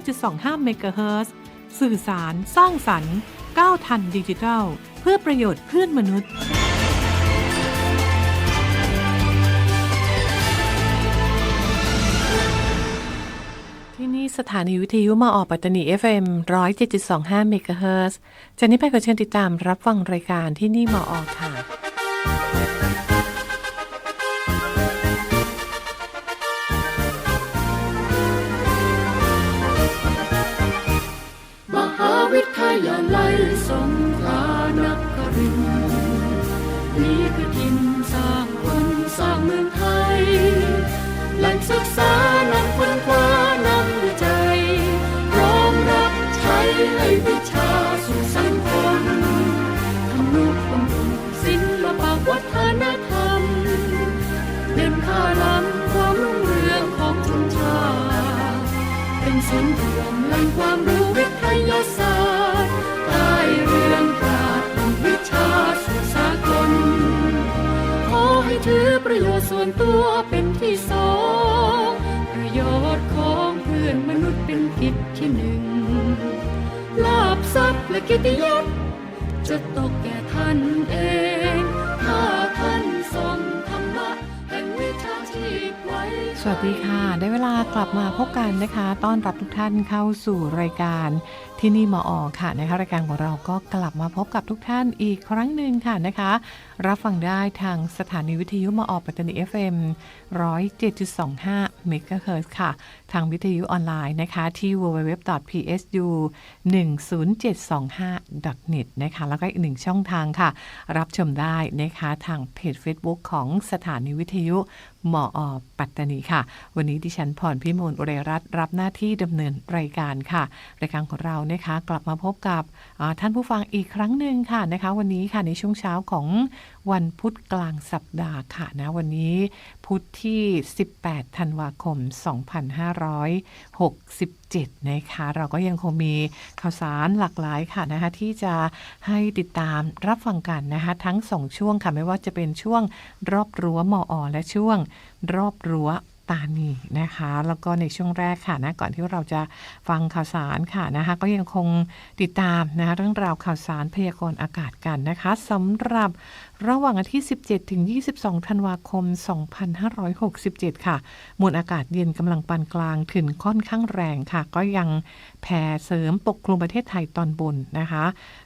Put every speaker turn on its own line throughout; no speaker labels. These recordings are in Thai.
1.25 เมกะเฮิรตซ์สื่อสารสร้างสรรค์ก้าวทันดิจิทัล เพื่อประโยชน์เพื่อนมนุษย์ ที่นี่สถานีวิทยุมาออกปัตตานี FM 107.25 เมกะเฮิรตซ์จากนี้ไปขอเชิญติดตามรับฟังรายการที่นี่มาออกค่ะ
ศึกษานำคนคว้านำวิจัยพร้อมรับใช้ให้วิชา เป็นกิจที่หนึ่ง ลาบทรัพย์และกิตติยศจะตกแก่ท่านเอง ถ้าท่านทรงธรรมะแห่งวิชาชีพไว้
สวัสดีค่ะ ได้เวลากลับมาพบกันนะคะ ต้อนรับทุกท่านเข้าสู่รายการ ที่นี่มาออกค่ะนะคะรายการของเราก็กลับมาพบกับทุกท่านอีกครั้งหนึ่งค่ะนะคะ รับฟังได้ทางสถานีวิทยุมาออกปัตตานี FM 107.25เมกะเฮิรตซ์ค่ะ ทางวิทยุออนไลน์นะคะที่ www.psu 10725.net นะคะแล้วก็อีกหนึ่งช่องทางค่ะ รับชมได้นะคะทางเพจ Facebook ของสถานีวิทยุมออปัตตานีค่ะ วันนี้ดิฉันพรพิมลอุเรรัตน์รับหน้าที่ดำเนินรายการค่ะ รายการของเรานะคะ กลับมาพบกับท่านผู้ฟังอีกครั้งหนึ่งค่ะนะคะ วันนี้ค่ะในช่วงเช้าของวันพุธกลางสัปดาห์ค่ะนะวันนี้พุธที่ 18 ธันวาคม 2567 นะคะ เราก็ยังคงมีข่าวสารหลากหลายค่ะนะคะที่จะให้ติดตามรับฟังกันนะคะทั้งสองช่วงค่ะไม่ว่าจะเป็นช่วงรอบรั้วมออและช่วงรอบรั้ว ตานีนะคะ แล้วก็ในช่วงแรกค่ะนะก่อนที่เราจะฟังข่าวสารค่ะนะคะก็ยังคงติดตามนะคะเรื่องราวข่าวสารพยากรณ์อากาศกันนะคะสำหรับ ระหว่างวันที่ 17 ถึง 22 ธันวาคม 2567 ค่ะ มวลอากาศเย็นกำลังปานกลางถึงค่อนข้างแรงค่ะ ก็ยังแผ่เสริมปกคลุมประเทศไทยตอนบนนะคะ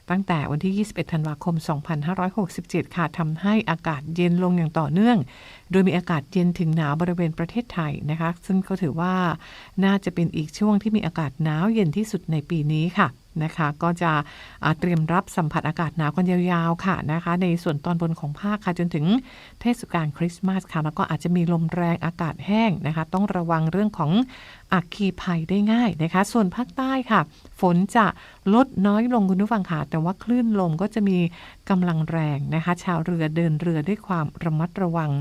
ตั้งแต่วันที่ 21 ธันวาคม 2567 ค่ะทำให้อากาศเย็นลงอย่างต่อเนื่อง โดยมีอากาศเย็นถึงหนาวบริเวณประเทศไทยนะคะ ซึ่งก็ถือว่าน่าจะเป็นอีกช่วงที่มีอากาศหนาวเย็นที่สุดในปีนี้ค่ะ นะคะ ก็จะเตรียมรับสัมผัสอากาศหนาวกันยาวๆค่ะนะคะ ในส่วนตอนบนของภาคค่ะจนถึงเทศกาลคริสต์มาสค่ะ แล้วก็อาจจะมีลมแรงอากาศแห้งนะคะ ต้องระวังเรื่องของอัคคีภัยได้ง่ายนะคะ ส่วนภาคใต้ค่ะ ฝนจะลดน้อยลงคุณผู้ฟังค่ะแต่ว่าคลื่นลมก็จะมีกำลังแรงนะคะ ชาวเรือเดินเรือด้วยความระมัดระวัง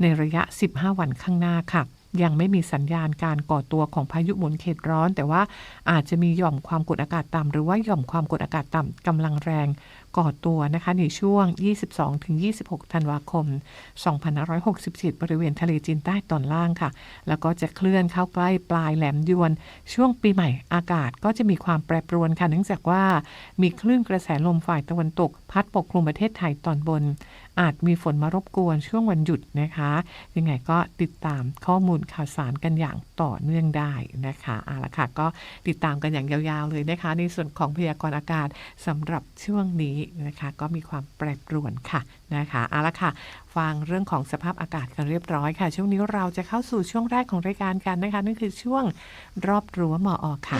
ในระยะ 15 วันข้างหน้าค่ะ ยังไม่มีสัญญาณการก่อตัวของพายุหมุนเขตร้อน แต่ว่าอาจจะมีหย่อมความกดอากาศต่ำหรือว่าหย่อมความกดอากาศต่ำกำลังแรงก่อตัวนะคะในช่วง 22-26 ธันวาคม 2567 บริเวณทะเลจีนใต้ตอนล่างค่ะ แล้วก็จะเคลื่อนเข้าใกล้ปลายแหลมยวน ช่วงปีใหม่อากาศก็จะมีความแปรปรวนค่ะ เนื่องจากว่ามีคลื่นกระแสลมฝ่ายตะวันตก พัดปกคลุมประเทศไทยตอนบน อาจมีฝนมารบกวนช่วงวันหยุดนะคะ ยังไงก็ติดตามข้อมูลข่าวสารกันอย่างต่อเนื่องได้นะคะเอาละค่ะก็ติดตามกันอย่างยาวๆเลยนะคะ ในส่วนของพยากรณ์อากาศสำหรับช่วงนี้นะคะ ก็มีความแปรปรวนค่ะนะคะเอาละค่ะฟังเรื่องของสภาพอากาศกันเรียบร้อยค่ะ ช่วงนี้เราจะเข้าสู่ช่วงแรกของรายการกันนะคะนั่นคือช่วงรอบรั้วมออค่ะ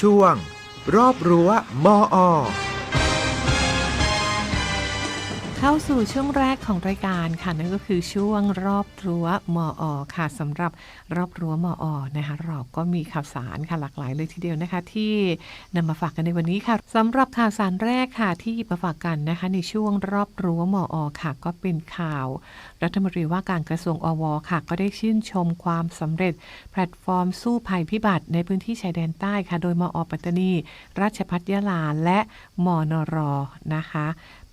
ช่วง รอบรั้วมออ
เข้าสู่ช่วงแรกของรายการค่ะนั่นก็คือช่วงรอบรั้วมออค่ะสำหรับรอบรั้วมออนะคะเราก็มีข่าวสารค่ะหลากหลายเลยทีเดียวนะคะ ที่นำมาฝากกันในวันนี้ค่ะสำหรับข่าวสารแรกค่ะที่หยิบมาฝากกันนะคะ ในช่วงรอบรั้วมออค่ะ ก็เป็นข่าว รัฐมนตรีว่าการกระทรวงอวค่ะ ก็ได้ชื่นชมความสำเร็จ แพลตฟอร์มสู้ภัยพิบัติในพื้นที่ชายแดนใต้ค่ะ โดยมอปัตตานี ราชพัฒยาลาและมนรนะคะ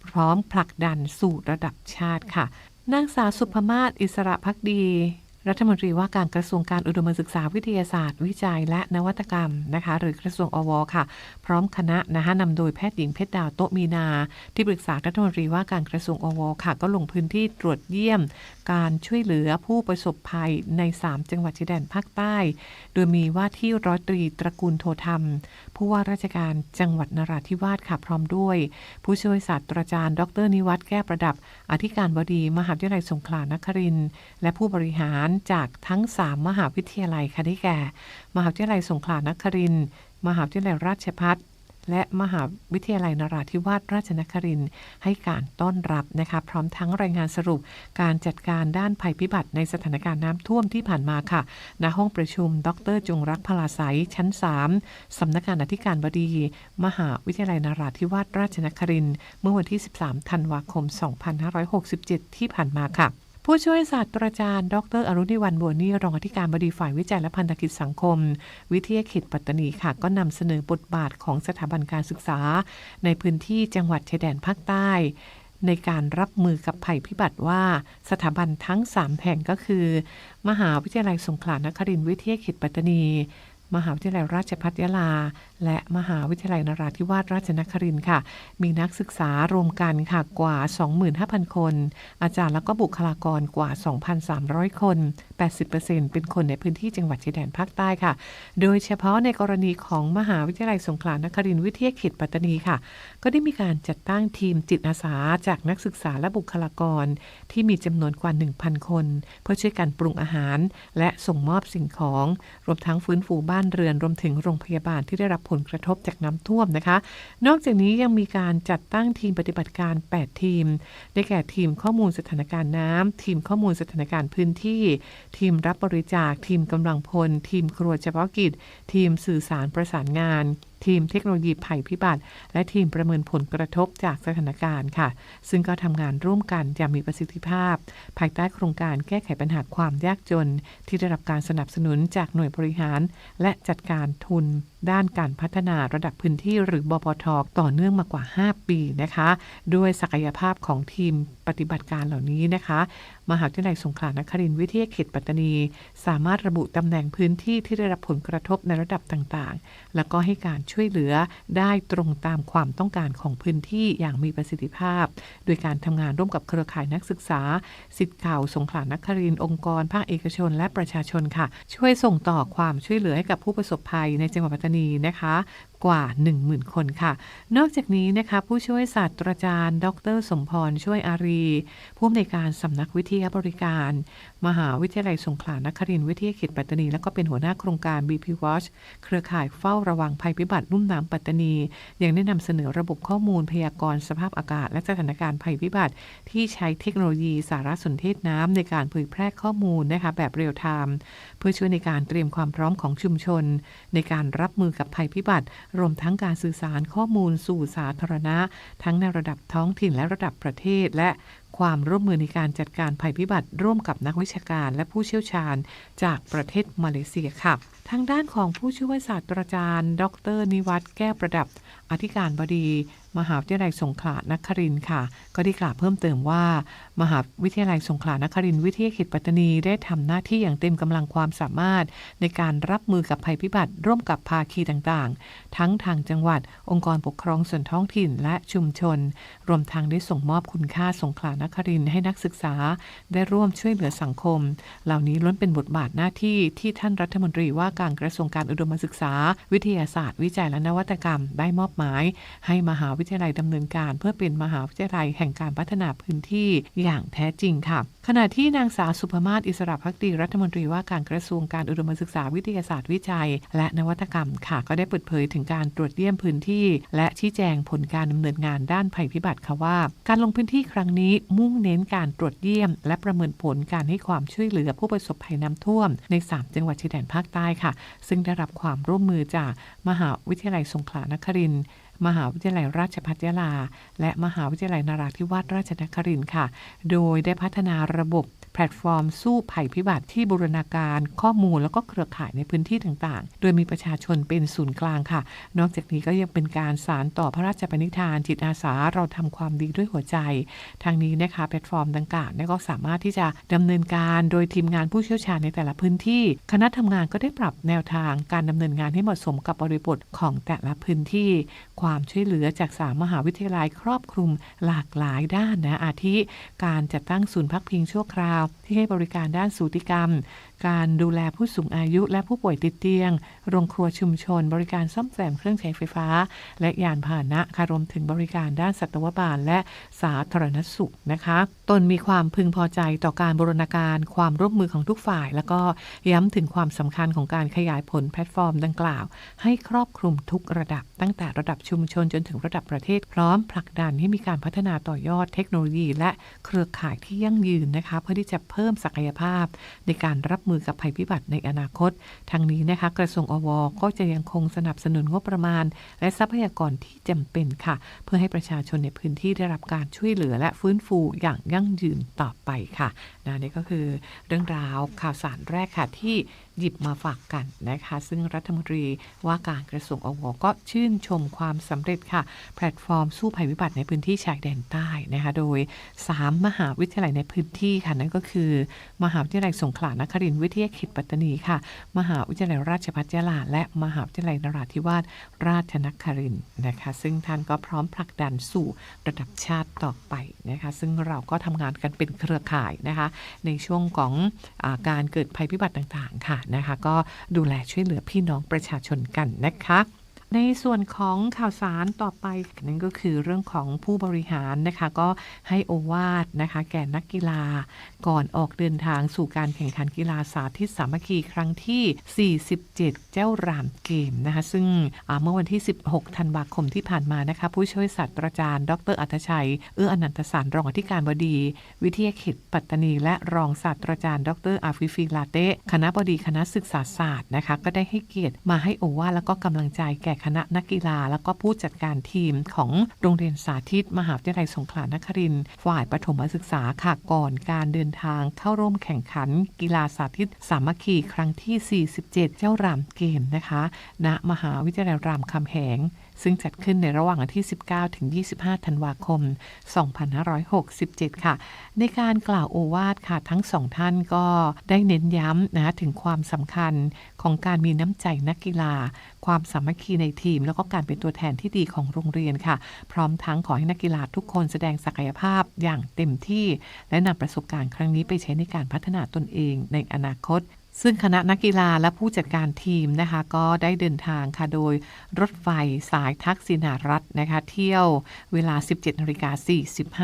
พร้อมผลักดันสู่ระดับชาติค่ะนางสาวสุภมาศอิสระพักดี รัฐมนตรีว่าการกระทรวงการอุดมศึกษาวิทยาศาสตร์ วิจัยและนวัตกรรมนะคะหรือกระทรวงอวค่ะ พร้อมคณะนะคะนำโดยแพทย์หญิงเพชรดาวโตมีนา ที่ปรึกษารัฐมนตรีว่าการกระทรวงอวค่ะ ก็ลงพื้นที่ตรวจเยี่ยม การช่วยเหลือผู้ประสบภัยใน 3 จังหวัดชายแดนภาคใต้ โดยมีว่าที่ร้อยตรีตระกูลโทธรรม ผู้ว่าราชการจังหวัดนราธิวาสค่ะพร้อมด้วย ผู้ช่วยศาสตราจารย์ ดรนิวัฒน์แก้ประดับ อธิการบดีมหาวิทยาลัยสงขลานครินทร์และผู้บริหารจากทั้ง 3 มหาวิทยาลัยค่ะได้แก่ มหาวิทยาลัยสงขลานครินทร์มหาวิทยาลัยราชภัฏ และมหาวิทยาลัยนราธิวาสราชนครินทร์ให้การต้อนรับนะคะพร้อมทั้งรายงานสรุปการจัดการด้านภัยพิบัติในสถานการณ์น้ำท่วมที่ผ่านมาค่ะ ณห้องประชุม ดรจงรักพลาไสยชั้น 3 สำนักงานอธิการบดี มหาวิทยาลัยนราธิวาสราชนครินทร์เมื่อวันที่ 13 ธันวาคม 2567 ที่ผ่านมาค่ะ ผู้ช่วยศาสตราจารย์ ดร อรุณิวันบัวนี่รองอธิการบดีฝ่ายวิจัยและพันธกิจสังคม วิทยาเขตปัตตานีค่ะ ก็นำเสนอบทบาทของสถาบันการศึกษา ในพื้นที่จังหวัดชายแดนภาคใต้ ในการรับมือกับภัยพิบัติว่าสถาบันทั้ง 3 แห่งก็คือ มหาวิทยาลัยสงขลานครินทร์วิทยาเขตปัตตานี มหาวิทยาลัยราชภัฏยะลา และมหาวิทยาลัยนราธิวาสราชนครินทร์ค่ะ มีนักศึกษารวมกันค่ะกว่า 25,000 คน อาจารย์แล้วก็บุคลากรกว่า 2,300 คน 80%เป็นคนในพื้นที่จังหวัดชายแดนภาคใต้ค่ะ โดยเฉพาะในกรณีของมหาวิทยาลัยสงขลานครินทร์วิทยาเขตปัตตานีค่ะ ก็ได้มีการจัดตั้งทีมจิตอาสาจากนักศึกษาและบุคลากร ที่มีจำนวนกว่า 1,000 คน เพื่อช่วยกันปรุงอาหาร และส่งมอบสิ่งของ รวมทั้งฟื้นฟูบ้านานเรือนรวมถึงโรงพยาบาลที่ได้รับผลกระทบจากน้ำท่วมนะคะ นอกจากนี้ยังมีการจัดตั้งทีมปฏิบัติการ 8 ทีม ได้แก่ทีมข้อมูลสถานการณ์น้ำทีมข้อมูลสถานการณ์พื้นที่ ทีมรับบริจาค ทีมกำลังพล ทีมครัวเฉพาะกิจ ทีมสื่อสารประสานงาน ทีมเทคโนโลยีภัยพิบัติ และทีมประเมินผลกระทบจากสถานการณ์ค่ะ ซึ่งก็ทำงานร่วมกันอย่างมีประสิทธิภาพ ภายใต้โครงการแก้ไขปัญหาความยากจน ที่ได้รับการสนับสนุนจากหน่วยบริหาร และจัดการทุน ด้านการพัฒนาระดับพื้นที่หรือบพทต่อเนื่องมากว่า 5 ปีนะคะ ด้วยศักยภาพของทีมปฏิบัติการเหล่านี้นะคะ มหาวิทยาลัยสงขลานครินทร์วิทยาเขตปัตตานี สามารถระบุตำแหน่งพื้นที่ที่ได้รับผลกระทบในระดับต่างๆ แล้วก็ให้การช่วยเหลือได้ตรงตามความต้องการของพื้นที่อย่างมีประสิทธิภาพ โดยการทำงานร่วมกับเครือข่ายนักศึกษาสิทธิ์เก่าสงขลานครินทร์องค์กร ภาคเอกชน และประชาชนค่ะ ช่วยส่งต่อความช่วยเหลือให้กับผู้ประสบภัยในจังหวัดปัตตานีนะคะกว่า 10,000 คนค่ะ นอกจากนี้นะคะ ผู้ช่วยศาสตราจารย์ ดร สมพรช่วยอารี ผู้อำนวยการสำนักวิทยาบริการ มหาวิทยาลัยสงขลานครินทร์วิทยาเขตปัตตานี และก็เป็นหัวหน้าโครงการ BP Watch เครือข่ายเฝ้าระวังภัยพิบัติลุ่มน้ำปัตตานี ยังได้นำเสนอระบบข้อมูลพยากรณ์สภาพอากาศ และสถานการณ์ภัยพิบัติ ที่ใช้เทคโนโลยีสารสนเทศน้ำในการเผยแพร่ข้อมูลนะคะแบบเรียลไทม์เพื่อช่วยในการเตรียมความพร้อมของชุมชน ในการรับมือกับภัยพิบัติรวมทั้งการสื่อสารข้อมูลสู่สาธารณะ ทั้งในระดับท้องถิ่นและระดับประเทศ และความร่วมมือในการจัดการภัยพิบัติ ร่วมกับนักวิชาการและผู้เชี่ยวชาญ จากประเทศมาเลเซียค่ะ ทางด้านของผู้ช่วยศาสตราจารย์ ดร นิวัฒน์แก้วประดับ อธิการบดี มหาวิทยาลัยสงขลานครินทร์ค่ะ ก็ได้กล่าวเพิ่มเติมว่า มหาวิทยาลัยสงขลานครินทร์วิทยาเขตปัตตานีได้ทำหน้าที่อย่างเต็มกำลังความสามารถ ในการรับมือกับภัยพิบัติร่วมกับภาคีต่างๆ ทั้งทางจังหวัด องค์กรปกครองส่วนท้องถิ่นและชุมชน รวมทั้งได้ส่งมอบคุณค่าสงขลานครินทร์ให้นักศึกษา ได้ร่วมช่วยเหลือสังคม เหล่านี้ล้วนเป็นบทบาทหน้าที่ที่ท่านรัฐมนตรีว่าการกระทรวงการอุดมศึกษา วิทยาศาสตร์ วิจัยและนวัตกรรม ได้มอบหมาย ให้มหาวิทยาลัยดำเนินการ เพื่อเป็นมหาวิทยาลัยแห่งการพัฒนาพื้นที่อย่างแท้จริงค่ะ ขณะที่นางสาวสุภมาศอิสระพักดีรัฐมนตรีว่าการกระทรวงการอุดมศึกษาวิทยาศาสตร์วิจัย และนวัตกรรมค่ะ ก็ได้เปิดเผยถึงการตรวจเยี่ยมพื้นที่ และชี้แจงผลการดำเนินงานด้านภัยพิบัติค่ะว่า การลงพื้นที่ครั้งนี้มุ่งเน้นการตรวจเยี่ยม และประเมินผลการให้ความช่วยเหลือผู้ประสบภัยน้ำท่วม ใน 3 จังหวัดชายแดนภาคใต้ค่ะซึ่งได้รับความร่วมมือจากมหาวิทยาลัยสงขลานครินทร์ มหาวิทยาลัยราชภัฏยาลา และมหาวิทยาลัยนราธิวาสราชนครินทร์ค่ะ โดยได้พัฒนาระบบ พลตฟอร์มสู้ภัยพิบัติที่บูรณาการข้อมูลแล้วก็เครือข่ายในพื้นที่ต่างๆ โดยมีประชาชนเป็นศูนย์กลางค่ะ นอกจากนี้ก็ยังเป็นการสารต่อพระราชปณิธาน จิตอาสาเราทำความดีด้วยหัวใจ ทางนี้นะคะแพลตฟอร์มดังกล่าวเนี่ยก็สามารถที่จะดำเนินการโดยทีมงานผู้เชี่ยวชาญในแต่ละพื้นที่ คณะทำงานก็ได้ปรับแนวทางการดำเนินงานให้เหมาะสมกับบริบทของแต่ละพื้นที่ ความช่วยเหลือจากสามมหาวิทยาลัยครอบคลุมหลากหลายด้านนะอาทิ การจัดตั้งศูนย์พักพิงชั่วคราวที่ให้บริการด้านสูติกรรม การดูแลผู้สูงอายุและผู้ป่วยติดเตียง โรงครัวชุมชน บริการซ่อมแซมเครื่องใช้ไฟฟ้า และยานพาหนะค่ะรวมถึงบริการด้านสัตวบาลและสาธารณสุขนะคะ ตนมีความพึงพอใจต่อการบรณาการความร่วมมือของทุกฝ่าย แล้วก็ย้ำถึงความสำคัญของการขยายผลแพลตฟอร์มดังกล่าว ให้ครอบคลุมทุกระดับ ตั้งแต่ระดับชุมชนจนถึงระดับประเทศ พร้อมผลักดันให้มีการพัฒนาต่อยอดเทคโนโลยี และเครือข่ายที่ยั่งยืนนะคะ เพื่อที่จะเพิ่มศักยภาพในการรับมือกับภัยพิบัติในอนาคต ทางนี้นะคะกระทรวงอวก็จะยังคงสนับสนุนงบประมาณ และทรัพยากรที่จำเป็นค่ะ เพื่อให้ประชาชนในพื้นที่ได้รับการช่วยเหลือและฟื้นฟูอย่างยั่งยืนต่อไปค่ะนะนี่ก็คือเรื่องราวข่าวสารแรกค่ะที่ หยิบมาฝากกันนะคะ ซึ่งรัฐมนตรีว่าการกระทรวงอวก็ชื่นชมความสำเร็จค่ะ แพลตฟอร์มสู้ภัยพิบัติในพื้นที่ชายแดนใต้นะคะ โดย 3 มหาวิทยาลัยในพื้นที่ค่ะ นั่นก็คือ มหาวิทยาลัยสงขลานครินทร์วิทยาเขตปัตตานีค่ะ มหาวิทยาลัยราชภัฏยะลา และมหาวิทยาลัยนราธิวาสราชนครินทร์นะคะ ซึ่งท่านก็พร้อมผลักดันสู่ระดับชาติต่อไปนะคะ ซึ่งเราก็ทำงานกันเป็นเครือข่ายนะคะ ในช่วงของอาการเกิดภัยพิบัติต่างๆค่ะนะคะ ก็ดูแลช่วยเหลือพี่น้องประชาชนกันนะคะ ในส่วนของข่าวสารต่อไป นั่นก็คือเรื่องของผู้บริหารนะคะ ก็ให้โอวาทนะคะ แก่นักกีฬา ก่อนออกเดินทางสู่การแข่งขันกีฬาสาธิตสามัคคีครั้งที่ 47 เจ้ารามเกมนะคะ ซึ่งเมื่อวันที่ 16 ธันวาคมที่ผ่านมานะคะ ผู้ช่วยศาสตราจารย์ ดรอัธชัย เอื้ออนันตสารรองอธิการบดี วิทยาเขตปัตตานี และรองศาสตราจารย์ ดรอาฟิฟิลาเต้คณะบดีคณะศึกษาศาสตร์นะคะก็ได้ให้เกียรติมาให้โอวาทแล้วก็กำลังใจแก่คณะนักกีฬา แล้วก็ผู้จัดการทีมของโรงเรียนสาธิต มหาวิทยาลัยสงขลานครินทร์ฝ่ายปฐมศึกษาค่ะก่อนการเดินทางเข้าร่วมแข่งขัน กีฬาสาธิต สามัคคีครั้งที่ 47 เจ้ารามเกมนะคะ ณ มหาวิทยาลัยรามคำแหง ซึ่งจัดขึ้นในระหว่างวันที่ 19 ถึง 25 ธันวาคม 2567 ค่ะ ในการกล่าวโอวาทค่ะทั้งสองท่านก็ได้เน้นย้ำนะถึงความสำคัญของการมีน้ำใจนักกีฬา ความสามัคคีในทีม แล้วก็การเป็นตัวแทนที่ดีของโรงเรียนค่ะ พร้อมทั้งขอให้นักกีฬาทุกคนแสดงศักยภาพอย่างเต็มที่ และนำประสบการณ์ครั้งนี้ไปใช้ในการพัฒนาตนเองในอนาคต ซึ่งคณะนักกีฬาและผู้จัดการทีมนะคะ ก็ได้เดินทางค่ะ โดยรถไฟสายทักษิณารัฐนะคะ เที่ยวเวลา 17นาฬิกา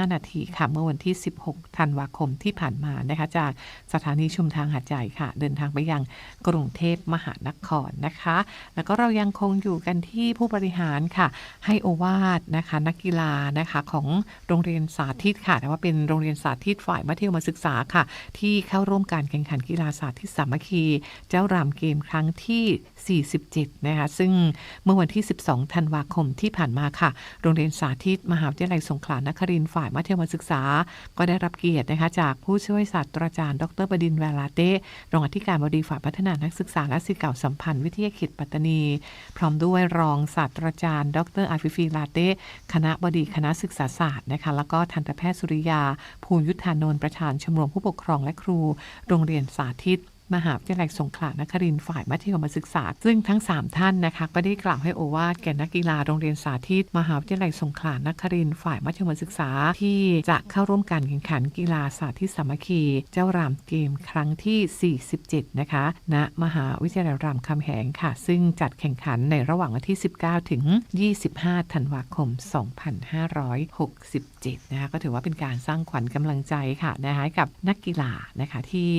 45 นาทีค่ะ เมื่อวันที่ 16 ธันวาคมที่ผ่านมานะคะ จากสถานีชุมทางหาดใหญ่ค่ะ เดินทางไปยังกรุงเทพมหานครนะคะ แล้วก็เรายังคงอยู่กันที่ผู้บริหารค่ะ ให้โอวาทนะคะ นักกีฬานะคะของโรงเรียนสาธิตค่ะแต่ว่าเป็นโรงเรียนสาธิตฝ่ายมัธยมศึกษาค่ะ ที่เข้าร่วมการแข่งขันกีฬาสาธิตสามัคคีเจ้ารามเกมครั้งที่ 47 นะคะ ซึ่งเมื่อวันที่ 12 ธันวาคมที่ผ่านมาค่ะ โรงเรียนสาธิต มหาวิทยาลัยสงขลานครินทร์ฝ่ายมัธยมศึกษา ก็ได้รับเกียรตินะคะจากผู้ช่วยศาสตราจารย์ ดรบดินทร์แวลาเต้รองอธิการบดีฝ่ายพัฒนานักศึกษาและศิษย์เก่าสัมพันธ์วิทยาเขตปัตตานี พร้อมด้วยรองศาสตราจารย์ ดรอาฟิฟีลาเต้คณะบดีคณะศึกษาศาสตร์นะคะ แล้วก็ทันตแพทย์สุริยา ภูยุทธานนท์ประธานชมรมผู้ปกครองและครู โรงเรียนสาธิต มหาวิทยาลัยสงขลานครินทร์ฝ่ายมัธยมศึกษา ซึ่งทั้ง 3 ท่านนะคะก็ได้กล่าวให้โอวาทแก่นักกีฬาโรงเรียนสาธิต มหาวิทยาลัยสงขลานครินทร์ฝ่ายมัธยมศึกษา ที่จะเข้าร่วมการแข่งขันกีฬาสาธิตสามัคคี เจ้ารามเกมครั้งที่ 47 นะคะ ณ มหาวิทยาลัยรามคำแหงค่ะ ซึ่งจัดแข่งขันในระหว่างวันที่ 19 ถึง 25 ธันวาคม 2567 นะคะ ก็ถือว่าเป็นการสร้างขวัญกำลังใจค่ะนะคะกับนักกีฬานะคะที่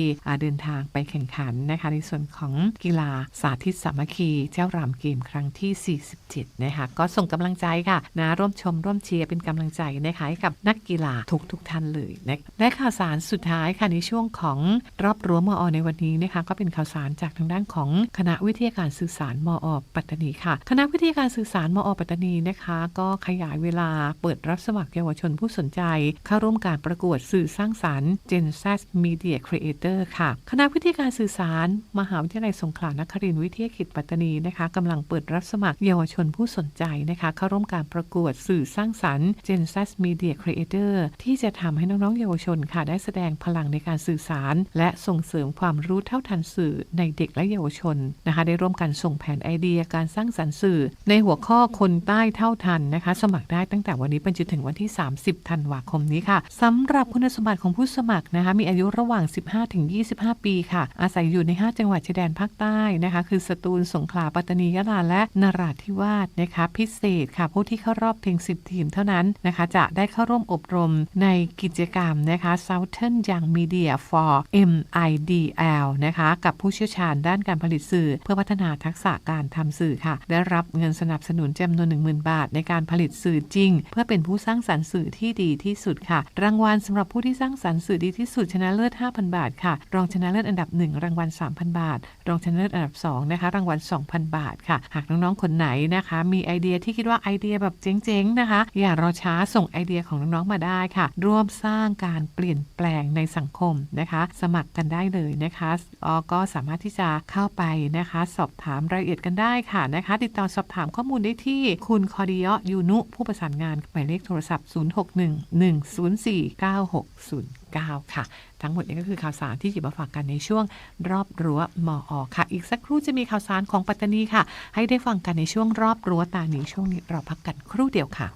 เดินทางไปแข่งข่งขันนะคะในส่วนของกีฬาสาธิตสามัคคีเจ้ารามเกมครั้งที่ 47 นะคะก็ส่งกำลังใจค่ะนะร่วมชมร่วมเชียร์เป็นกำลังใจนะคะให้กับนักกีฬาทุกทุกท่านเลยนะและข่าวสารสุดท้ายค่ะในช่วงของรอบรั้วมอในวันนี้นะคะก็เป็นข่าวสารจากทางด้านของคณะวิทยาการสื่อสารมอปัตตานีค่ะ คณะวิทยาการสื่อสารมอปัตตานีนะคะ ก็ขยายเวลาเปิดรับสมัครเยาวชนผู้สนใจ เข้าร่วมการประกวดสื่อสร้างสรรค์ Gen Z Media Creator ค่ะ คณะวิทยาการการสื่อสาร มหาวิทยาลัยสงขลานครินทร์วิทยาเขตปัตตานีนะคะกำลังเปิดรับสมัครเยาวชนผู้สนใจนะคะเข้าร่วมการประกวดสื่อสร้างสรรค์ Gen Z Media Creator ที่จะทำให้น้องๆเยาวชนค่ะได้แสดงพลังในการสื่อสาร และส่งเสริมความรู้เท่าทันสื่อในเด็กและเยาวชนนะคะได้ร่วมกันส่งแผนไอเดียการสร้างสรรค์สื่อ ในหัวข้อคนใต้เท่าทันนะคะ สมัครได้ตั้งแต่วันนี้เป็นจนถึงวันที่ 30 ธันวาคมนี้ค่ะสำหรับคุณสมบัติของผู้สมัครนะคะมีอายุระหว่าง 15ถึง25 ปีค่ะอาศัยอยู่ใน 5 จังหวัดชายแดนภาคใต้นะคะ คือสตูลสงขลาปัตตานียะลาและนราธิวาสนะคะพิเศษค่ะผู้ที่เข้ารอบเพียง 10 ทีมเท่านั้นนะคะ จะได้เข้าร่วมอบรมในกิจกรรมนะคะ Southern Young Media for MIDL นะคะ กับผู้เชี่ยวชาญด้านการผลิตสื่อ เพื่อพัฒนาทักษะการทำสื่อค่ะ ได้รับเงินสนับสนุนจำนวน 10,000 บาท ในการผลิตสื่อจริง เพื่อเป็นผู้สร้างสรรค์สื่อที่ดีที่สุดค่ะ รางวัลสำหรับผู้ที่สร้างสรรค์สื่อดีที่สุดชนะเลิศ 5,000 บาทค่ะ รองชนะเลิศอันดับ1รางวัล 3,000 บาท รองชนะเลิศอันดับ2นะคะรางวัล 2,000 บาทค่ะ หากน้องๆคนไหนนะคะ มีไอเดียที่คิดว่าไอเดียแบบเจ๋งๆนะคะ อย่ารอช้าส่งไอเดียของน้องๆมาได้ค่ะ ร่วมสร้างการเปลี่ยนแปลงในสังคมนะคะ สมัครกันได้เลยนะคะอก็สามารถที่จะเข้าไปนะคะ สอบถามรายละเอียดกันได้ค่ะนะคะ ติดต่อสอบถามข้อมูลได้ที่คุณคอดิยะยูนุ ผู้ประสานงานหมายเลขโทรศัพท์ 0611049609 ค่ะ ทั้งหมดนี้ก็คือข่าวสารที่หยิบมาฝากกันในช่วงรอบรั้วมออค่ะ อีกสักครู่จะมีข่าวสารของปัตตานีค่ะ ให้ได้ฟังกันในช่วงรอบรั้วตาหนีช่วงนี้เราพักกันครู่เดียวค่ะ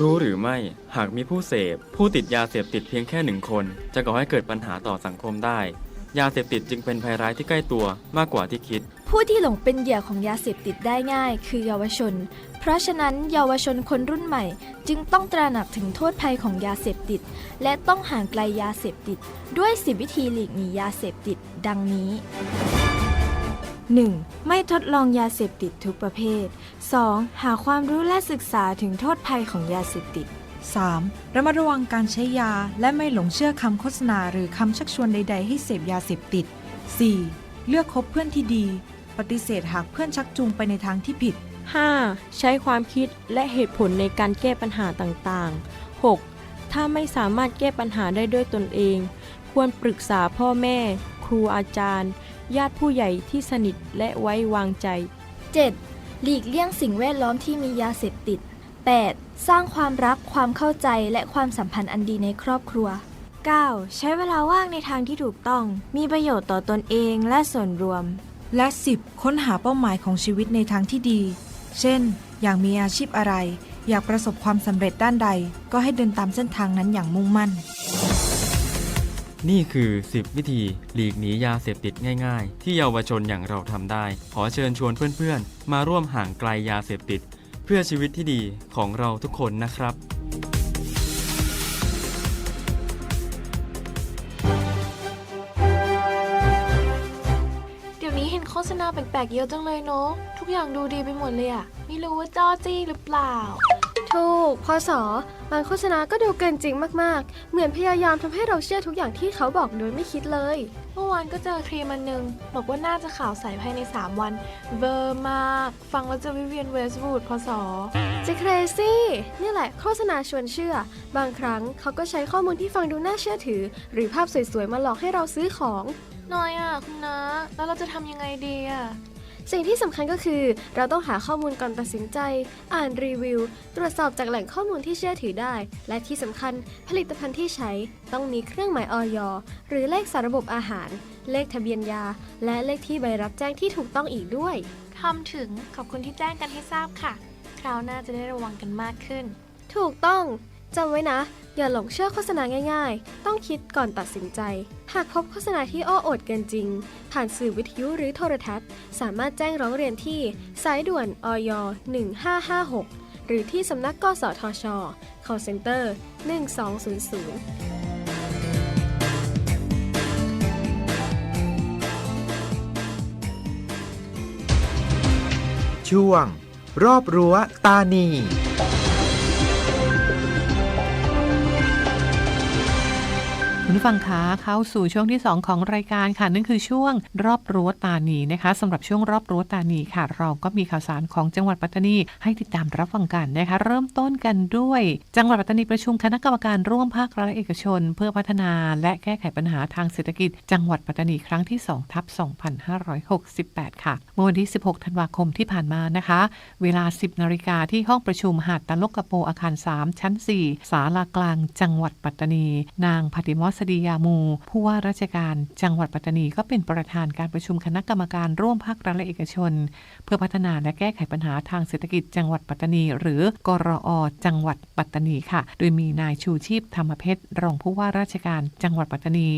รู้หรือไม่หากมีผู้เสพ ผู้ติดยาเสพติดเพียงแค่หนึ่งคน จะก่อให้เกิดปัญหาต่อสังคมได้ ยาเสพติดจึงเป็นภัยร้ายที่ใกล้ตัวมากกว่าที่คิด
ผู้ที่หลงเป็นเหยื่อของยาเสพติดได้ง่าย คือเยาวชนเพ ราะฉะนั้นเยาวชนคนรุ่นใหม่ จึงต้องตระหนักถึงโทษภัยของยาเสพติด และต้องห่างไกลยาเสพติด ด้วยสิวิธีหลีกหนียาเสพติด ดังนี้ 1. ไม่ทดลองยาเสพติดทุกประเภท 2. หาความรู้และศึกษาถึงโทษภัยของยาเสพติด
3. ระมัดระวังการใช้ยาและไม่หลงเชื่อคำโฆษณาหรือคำชักชวนใด ๆ ให้เสพยาเสพติด 4. เลือกคบเพื่อนที่ดี ปฏิเสธหากเพื่อนชักจูงไปในทางที่ผิด
5. ใช้ความคิดและเหตุผลในการแก้ปัญหาต่างๆ 6. ถ้าไม่สามารถแก้ปัญหาได้ด้วยตนเอง ควรปรึกษาพ่อแม่ ครูอาจารย์ ญาติผู้ใหญ่ที่สนิทและไว้วางใจ
7. หลีกเลี่ยงสิ่งแวดล้อมที่มียาเสพติด 8. สร้างความรักความเข้าใจและความสัมพันธ์อันดีในครอบครัว 9. ใช้เวลาว่างในทางที่ถูกต้อง มีประโยชน์ต่อตนเองและส่วนรวม
และ 10. ค้นหาเป้าหมายของชีวิตในทางที่ดี เช่น อยากมีอาชีพอะไร อยากประสบความสำเร็จด้านใด ก็ให้เดินตามเส้นทางนั้นอย่างมุ่งมั่น
นี่คือ 10 วิธีหลีกหนียาเสพติดง่าย ๆ ที่เยาวชนอย่างเราทำได้ ขอเชิญชวนเพื่อนๆ มาร่วมห่างไกลยาเสพติด เพื่อชีวิตที่ดีของเราทุกคนนะครับ
ปลกๆเยอะจังเลยเนาะทุกอย่างดูดีไปหมดเลยอะไม่รู้ว่าจ้อจี้หรือเปล่า
ถูกพอสอบางโฆษณาก็ดูเกินจริงมากๆ เหมือนพยายามทำให้เราเชื่อทุกอย่างที่เขาบอกโดยไม่คิดเลย
เมื่อวานก็เจอครีมอันหนึงบอกว่าน่าจะขาวใสภายใน 3 วันเวอร์มาก ฟังแล้วจะวิเวียนเวสต์วูดพอสอ
จะเครซี่นี่แหละโฆษณาชวนเชื่อ บางครั้งเขาก็ใช้ข้อมูลที่ฟังดูน่าเชื่อถือ หรือภาพสวยๆมาหลอกให้เราซื้อของ
น้อยอะคุณนะ แล้วเราจะทำยังไงดีอะ
สิ่งที่สำคัญก็คือ เราต้องหาข้อมูลก่อนตัดสินใจ อ่านรีวิว ตรวจสอบจากแหล่งข้อมูลที่เชื่อถือได้ และที่สำคัญผลิตภัณฑ์ที่ใช้ ต้องมีเครื่องหมายออยหรือเลขสารระบบอาหาร เลขทะเบียนยา และเลขที่ใบรับแจ้งที่ถูกต้องอีกด้วย
ทำถึงขอบคุณที่แจ้งกันให้ทราบค่ะ คราวหน้าจะได้ระวังกันมากขึ้น
ถูกต้อง จำไว้นะ อย่าหลงเชื่อโฆษณาง่ายๆ ต้องคิดก่อนตัดสินใจ หากพบโฆษณาที่อ้ออดเกินจริง ผ่านสื่อวิทยุหรือโทรทัศน์ สามารถแจ้งร้องเรียนที่ สายด่วน อย1556 หรือที่สำนักกสทช call center 1200
ช่วง รอบรั้วตานี
ผู้ฟังคะเข้าสู่ช่วงที่ 2 ของรายการค่ะ นั่นคือช่วงรอบรั้วตานีนะคะสำหรับช่วงรอบรั้วตานีค่ะ เราก็มีข่าวสารของจังหวัดปัตตานี ให้ติดตามรับฟังกันนะคะ เริ่มต้นกันด้วย จังหวัดปัตตานีประชุมคณะกรรมการร่วมภาครัฐและเอกชน เพื่อพัฒนาและแก้ไขปัญหาทางเศรษฐกิจ จังหวัดปัตตานีครั้งที่2ทับ2568 ค่ะเมื่อวันที่ 16 ธันวาคมที่ผ่านมานะคะ เวลา 10นาฬิกาที่ห้องประชุมหาดตะลกกระโปอาคาร 3 ชั้น 4 ศาลากลางจังหวัดปัตตานี นางพัติมอสดียามู ผู้ว่าราชการจังหวัดปัตตานีก็เป็นประธานการประชุมคณะกรรมการร่วมภาครัฐและเอกชน เพื่อพัฒนาและแก้ไขปัญหาทางเศรษฐกิจจังหวัดปัตตานี หรือกรอจังหวัดปัตตานีค่ะ โดยมีนายชูชีพธรรมเพชรรองผู้ว่าราชการจังหวัดปัตตานี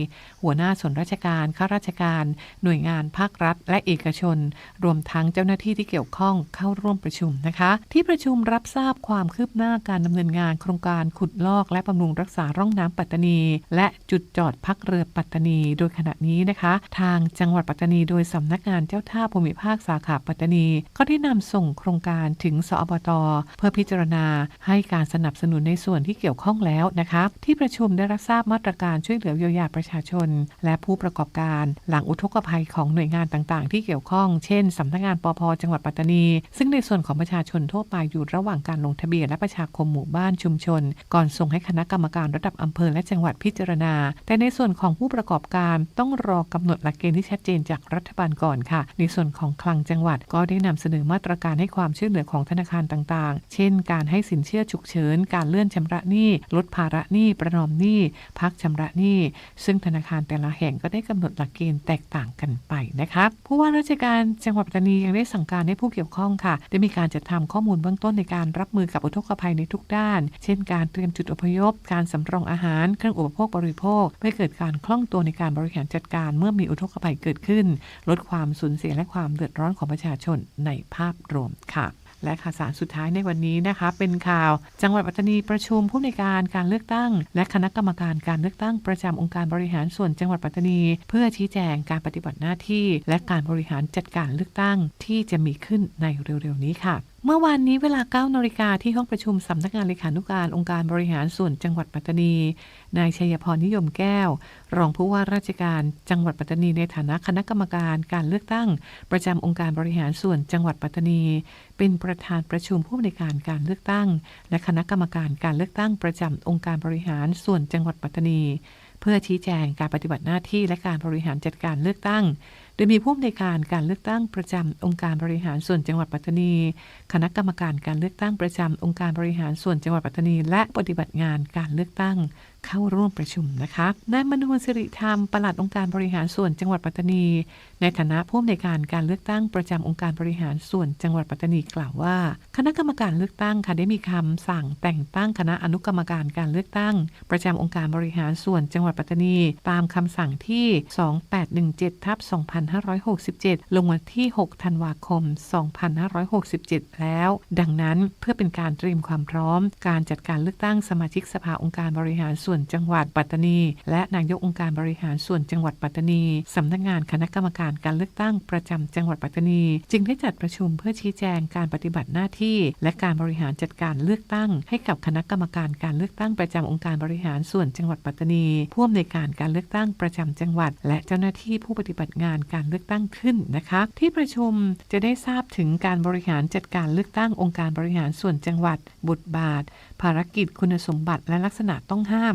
หัวหน้าส่วนราชการข้าราชการ หน่วยงานภาครัฐ และเอกชน รวมทั้งเจ้าหน้าที่ที่เกี่ยวข้องเข้าร่วมประชุมนะคะ ที่ประชุมรับทราบความคืบหน้าการดำเนินงานโครงการขุดลอกและบำรุงรักษาร่องน้ำปัตตานี และจุดจอดพักเรือปัตตานี โดยขณะนี้นะคะ ทางจังหวัดปัตตานี โดยสำนักงานเจ้าท่าภูมิภาคสาขาปัตตานี ก็ได้นำส่งโครงการถึงสอบตเพื่อพิจารณาให้การสนับสนุนในส่วนที่เกี่ยวข้องแล้วนะคะที่ประชุมได้รับทราบมาตรการช่วยเหลือเยียวยาประชาชน และผู้ประกอบการ หลังอุทกภัยของหน่วยงานต่างๆ ที่เกี่ยวข้อง เช่นสำนักงานปพจังหวัดปัตตานี ซึ่งในส่วนของประชาชนทั่วไปอยู่ระหว่างการลงทะเบียนและประชาคมหมู่บ้านชุมชน ก่อนส่งให้คณะกรรมการระดับอำเภอและจังหวัดพิจารณาแต่ในส่วนของผู้ประกอบการต้องรอกำหนดหลักเกณฑ์ที่ชัดเจนจากรัฐบาลก่อนค่ะ ในส่วนของคลังจังหวัดก็ได้นำเสนอมาตรการให้ความช่วยเหลือของธนาคารต่างๆ เช่น การให้สินเชื่อฉุกเฉิน การเลื่อนชำระหนี้ ลดภาระหนี้ ประนอมหนี้ พักชำระหนี้ ซึ่งธนาคารแต่ละแห่งก็ได้กำหนดหลักเกณฑ์แตกต่างกันไปนะคะผู้ว่าราชการจังหวัดปัตตานียังได้สั่งการให้ผู้เกี่ยวข้องค่ะ ได้มีการจัดทำข้อมูลเบื้องต้นในการรับมือกับอุทกภัยในทุกด้าน เช่น การเตรียมจุดอพยพ การสำรองอาหาร เครื่องอุปโภคบริโภคเพื่อเกิดการคล่องตัวในการบริหารจัดการเมื่อมีอุทกภัยเกิดขึ้น ลดความสูญเสียและความเดือดร้อนของประชาชนในภาพรวมค่ะและข่าวสารสุดท้ายในวันนี้นะคะ เป็นข่าว จังหวัดปัตตานีประชุมผู้ในการการเลือกตั้ง และคณะกรรมการการเลือกตั้งประจำองค์การบริหารส่วนจังหวัดปัตตานี เพื่อชี้แจงการปฏิบัติหน้าที่ และการบริหารจัดการเลือกตั้งที่จะมีขึ้นในเร็วๆนี้ค่ะ เมื่อวานนี้เวลา9นาฬิกาที่ห้องประชุมสำนักงานเลขานุการองค์การบริหารส่วนจังหวัดปัตตานี นายชัยพรนิยมแก้ว รองผู้ว่าราชการจังหวัดปัตตานีในฐานะคณะกรรมการการเลือกตั้ง ประจำองค์การบริหารส่วนจังหวัดปัตตานี เป็นประธานประชุมผู้อำนวยการการเลือกตั้ง และคณะกรรมการการเลือกตั้งประจำองค์การบริหารส่วนจังหวัดปัตตานี เพื่อชี้แจงการปฏิบัติหน้าที่และการบริหารจัดการเลือกตั้ง ดยมีผู้อำนวยการการเลือกตั้งประจำองค์การบริหารส่วนจังหวัดปัตตานี คณะกรรมการการเลือกตั้งประจำองค์การบริหารส่วนจังหวัดปัตตานี และปฏิบัติงานการเลือกตั้งเข้าร่วมประชุมนะคะนายมนูนสิริธรรมปลัดองค์การบริหารส่วนจังหวัดปัตตานี ในฐานะผู้อำนวยการการเลือกตั้งประจำองค์การบริหารส่วนจังหวัดปัตตานีกล่าวว่า คณะกรรมการเลือกตั้งค่ะได้มีคำสั่งแต่งตั้งคณะอนุกรรมการการเลือกตั้ง ประจำองค์การบริหารส่วนจังหวัดปัตตานี ตามคำสั่งที่ 2817ทับ2567 ลงวันที่ 6 ธันวาคม 2567 แล้ว ดังนั้นเพื่อเป็นการเตรียมความพร้อม การจัดการเลือกตั้งสมาชิกสภาองค์การบริหารส่วนวนจังหวัดปัตตานี และนายกองค์การบริหารส่วนจังหวัดปัตตานีสำนักงานคณะกรรมการการเลือกตั้งประจำจังหวัดปัตตานี จึงได้จัดประชุมเพื่อชี้แจงการปฏิบัติหน้าที่ และการบริหารจัดการเลือกตั้ง ให้กับคณะกรรมการการเลือกตั้งประจำองค์การบริหารส่วนจังหวัดปัตตานีผู้อำนวยการการเลือกตั้งประจำจังหวัด และเจ้าหน้าที่ผู้ปฏิบัติงานการเลือกตั้งขึ้นนะคะที่ประชุมจะได้ทราบถึงการบริหารจัดการเลือกตั้งองค์การบริหารส่วนจังหวัด บทบาท ภารกิจคุณสมบัติและลักษณะต้องห้าม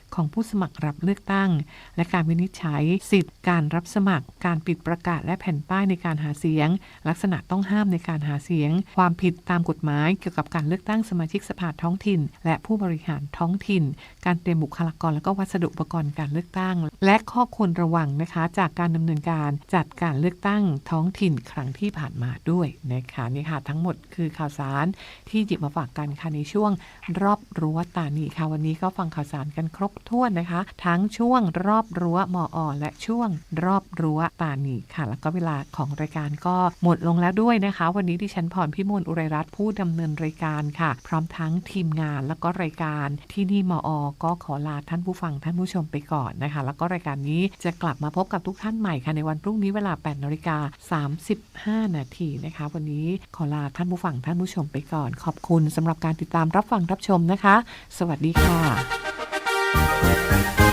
ของผู้สมัครรับเลือกตั้ง และการวินิจฉัยสิทธิ์การรับสมัคร การปิดประกาศและแผ่นป้ายในการหาเสียง ลักษณะต้องห้ามในการหาเสียง ความผิดตามกฎหมายเกี่ยวกับการเลือกตั้งสมาชิกสภาท้องถิ่น และผู้บริหารท้องถิ่น การเตรียมบุคลากรและก็วัสดุอุปกรณ์การเลือกตั้ง และข้อควรระวังนะคะจากการดำเนินการจัดการเลือกตั้งท้องถิ่นครั้งที่ผ่านมาด้วยนะคะนี่ค่ะทั้งหมดคือข่าวสารที่หยิบมาฝากกันค่ะในช่วง รอบรั้วตานีค่ะวันนี้ก็ฟังข่าวสารกันครบถ้วนนะคะ ทั้งช่วงรอบรั้วมออและช่วงรอบรั้วตานีค่ะ แล้วก็เวลาของรายการก็หมดลงแล้วด้วยนะคะ วันนี้ดิฉันพรพิมลอุไรรัตน์ผู้ดำเนินรายการค่ะ พร้อมทั้งทีมงานแล้วก็รายการที่นี่มออก็ขอลาท่านผู้ฟังท่านผู้ชมไปก่อนนะคะ แล้วก็รายการนี้จะกลับมาพบกับทุกท่านใหม่ค่ะ ในวันพรุ่งนี้เวลา8นาฬิกา35 นาทีนะคะ วันนี้ขอลาท่านผู้ฟังท่านผู้ชมไปก่อน ขอบคุณสำหรับการติดตามรับฟังรับชมนะคะ สวัสดีค่ะ Thank you.